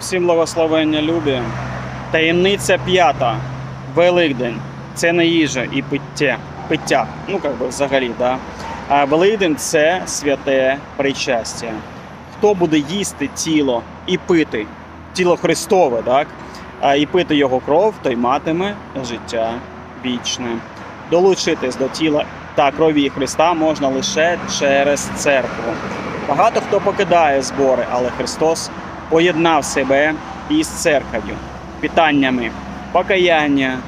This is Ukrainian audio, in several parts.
Всім благословення любі. Таємниця п'ята. Великдень. Це не їжа і пиття. пиття. Ну, як би взагалі, да. А Великдень це святе причастя. Хто буде їсти тіло і пити тіло Христове, так? А і пити його кров, той матиме життя вічне. Долучитись до тіла та крові Христа можна лише через церкву. Багато хто покидає збори, але Христос поєднав себе із церков'ю питаннями покаяння,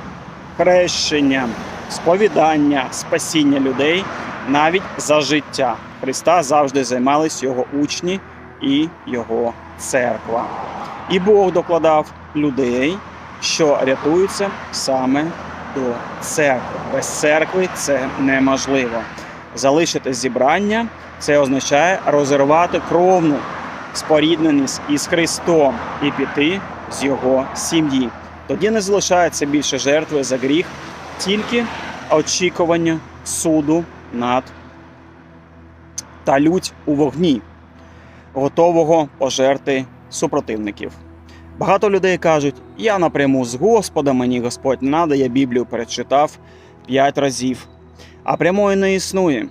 хрещення, сповідання, спасіння людей навіть за життя. Христа завжди займались його учні і його церква. І Бог докладав людей, що рятуються саме до церкви. Без церкви це неможливо. Залишити зібрання це означає розірвати кровну спорідненість із Христом і піти з його сім'ї. Тоді не залишається більше жертви за гріх, тільки очікування суду над та лють у вогні, готового пожерти супротивників. Багато людей кажуть: я напряму з Господа, мені Господь надо, я Біблію перечитав п'ять разів. А прямої не існує.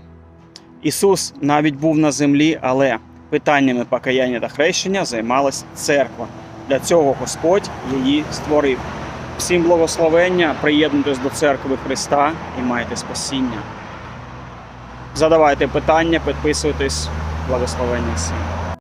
Ісус навіть був на землі, але питаннями покаяння та хрещення займалась церква. Для цього Господь її створив. Всім благословення, приєднуйтесь до церкви Христа і майте спасіння. Задавайте питання, підписуйтесь, благословення всім.